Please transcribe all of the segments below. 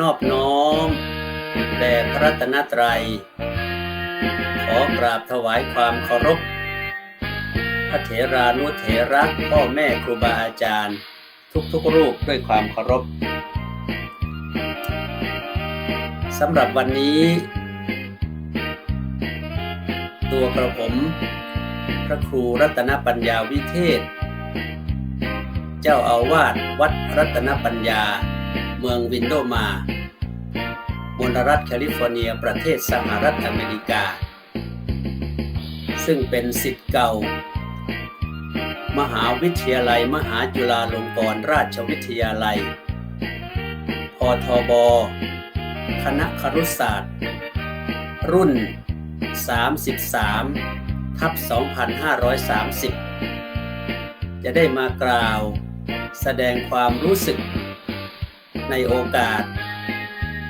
นอบน้อมแด่พระรัตนตรัย ขอกราบถวายความเคารพ พระเถรานุเถระพ่อแม่ครูบาอาจารย์ ทุกๆรูปด้วยความเคารพสำหรับวันนี้ ตัวกระผม พระครูรัตนปัญญาวิเทศ เจ้าอาวาสวัดรัตนปัญญา มืองวินโดมามลรัฐแคลิฟอร์เนีย ประเทศสหรัฐอเมริกา ซึ่งเป็นสิทธิ์เก่า มหาวิทยาลัยมหาจุฬาลงกรณราชวิทยาลัย พทบ คณะครุศาสตร์ รุ่น 33 ทับ 2530 จะได้มากล่าว แสดงความรู้สึก ในโอกาส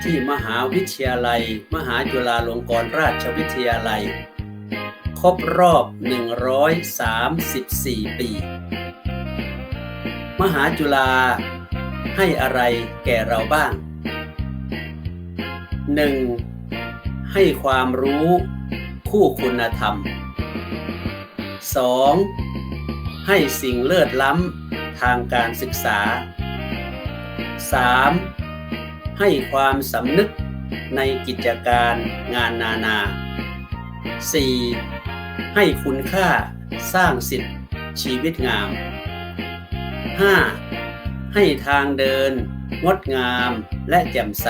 ที่มหาวิทยาลัย มหาจุฬาลงกรณราชวิทยาลัย ครบรอบ 134 ปี มหาจุฬาให้อะไรแก่เราบ้าง 1. ให้ความรู้คู่คุณธรรม 2. ให้สิ่งเลิศล้ำทางการศึกษา 3. ให้ความสำนึกในกิจการงานนานา 4. ให้คุณค่าสร้างสิทธิชีวิตงาม 5. ให้ทางเดิน งดงามและแจ่มใส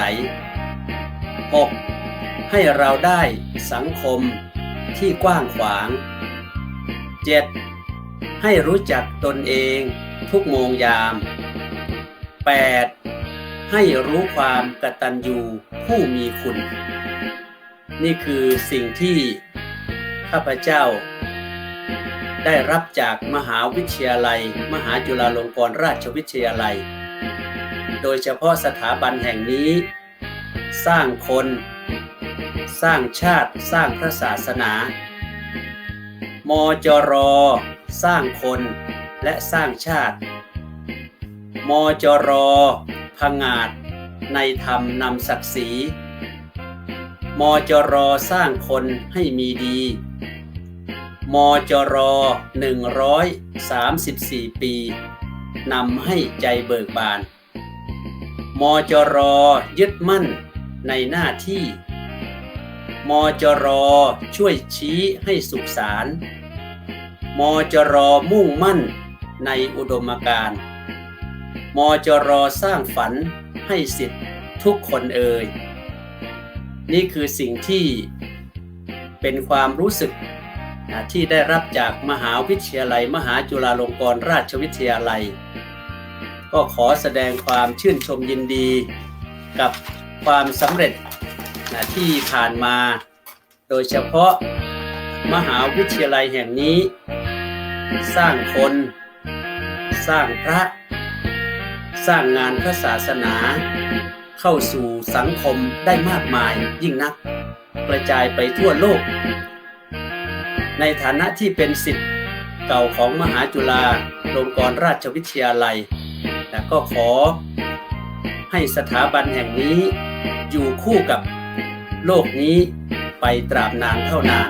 6. ให้เราได้สังคมที่กว้างขวาง 7. ให้รู้จักตนเองทุกโมงยาม 8. ให้รู้ความกตัญญูผู้มีคุณ นี่คือสิ่งที่ข้าพเจ้า ได้รับจากมหาวิทยาลัย มหาจุฬาลงกรณราชวิทยาลัย โดยเฉพาะสถาบันแห่งนี้ สร้างคน สร้างชาติสร้างพระศาสนามจร สร้างคนและสร้างชาติ มจร พงาดในธรรมนำศักดิ์ศรีมจรสร้างคนให้มีดี มจร134 ปี นำให้ใจเบิกบาน มจรยึดมั่นในหน้าที่ มจรช่วยชี้ให้สุขสาร มจรมุ่งมั่นในอุดมการณ์ มจรสร้างฝันให้สิทธิ์ทุกคนเอ่ยนี่คือสิ่งที่เป็นความรู้สึกที่ได้รับจากมหาวิทยาลัย มหาจุฬาลงกรณราชวิทยาลัย ก็ขอแสดงความชื่นชมยินดีกับความสำเร็จที่ผ่านมา โดยเฉพาะมหาวิทยาลัยแห่งนี้ สร้างคน สร้างพระ สร้างงานพระศาสนา เข้าสู่สังคมได้มากมายยิ่งนัก กระจายไปทั่วโลก ในฐานะที่เป็นสิทธิ์เก่าของมหาจุฬาลงกรณราชวิทยาลัยแต่ก็ขอให้สถาบันแห่งนี้อยู่คู่กับโลกนี้ไปตราบนานเท่านาน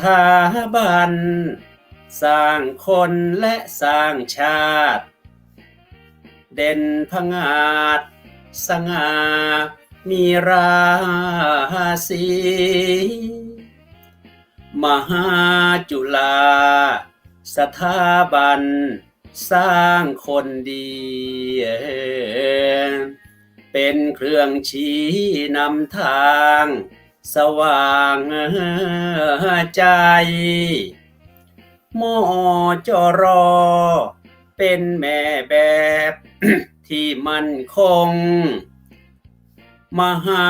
ถาบัน สร้างคนและสร้างชาติ เด่นพงาดสง่ามีราศีมหาจุฬาสถาบัน สร้างคนดี เป็นเครื่องชี้นำทาง สว่างใจมจรเป็นแม่แบบที่มั่นคง มหา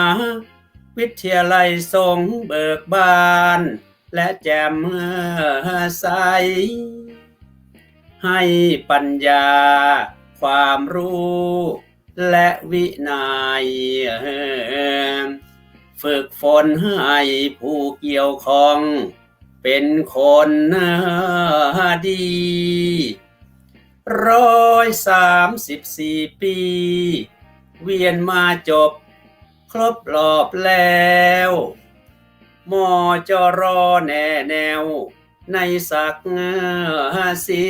วิทยาลัยทรงเบิกบาน และแจ่มใส ให้ปัญญาความรู้และวินัย ฝึกฝนให้ผู้เกี่ยวข้อง เป็นคนดีร้อยสามสิบสี่ปี เวียนมาจบ ครบรอบแล้วมอจรอแน่แนว ในสักสี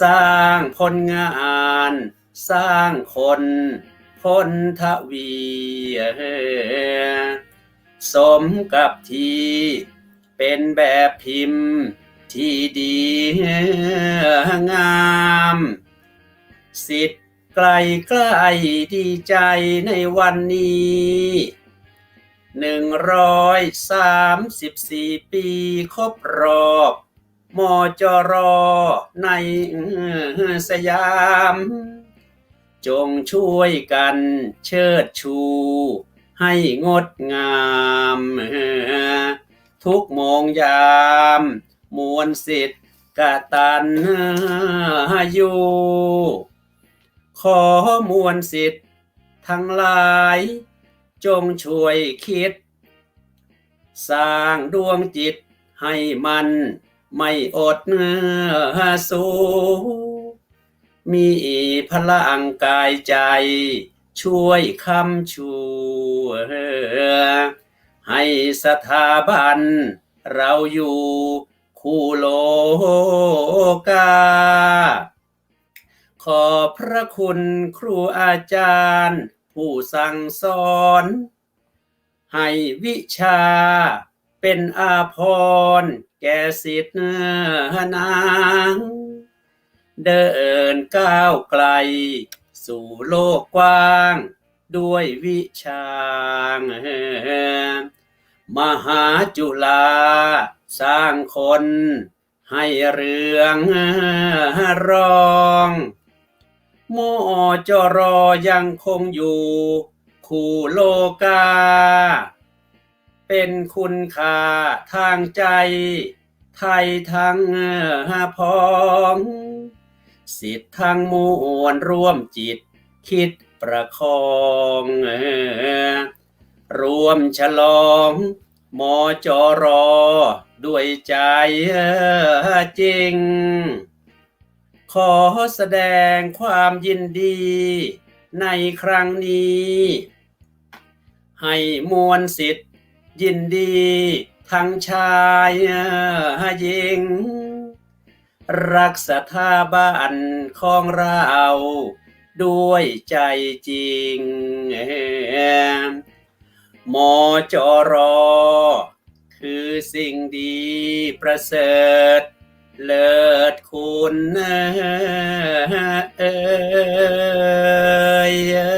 สร้างผลงาน สร้างคน พ้นทวีสมกับที่เป็นแบบพิมพ์ที่ดีงาม สิทธิ์ไกลใกล้ดีใจในวันนี้หนึ่งร้อยสามสิบสี่ปีครบรอบมจรในสยาม จงช่วยกันเชิดชู ให้งดงาม ทุกโมงยาม มวลสิทธิ์กตันอยู่ขอมวลสิทธิ์ทั้งหลาย จงช่วยคิด สร้างดวงจิตให้มันไม่อดเนื้อสู มีพลังกายใจ ช่วยคำชูให้สถาบันเราอยู่คู่โลกา ขอพระคุณครูอาจารย์ ผู้สั่งสอน ให้วิชาเป็นอาภรณ์แก่สิทธิ์นาง เดินก้าวไกล สู่โลกกว้าง ด้วยวิชามหาจุฬาสร้างคน ให้เรืองรองโมจรอยังคงอยู่ คู่โลกา เป็นคุณค่าทางใจ ไทยทั้งพอง สิทธิ์ทั้งมวลร่วมจิต คิดประคองรวมฉลองมอจอรอ ด้วยใจจริง ขอแสดงความยินดี ในครั้งนี้ ให้มวลสิทธิ์ยินดี ทั้งชายหญิง รักสถาบันของเราด้วยใจจริงมอจรอคือสิ่งดีประเสริฐ เลิศคุณเออ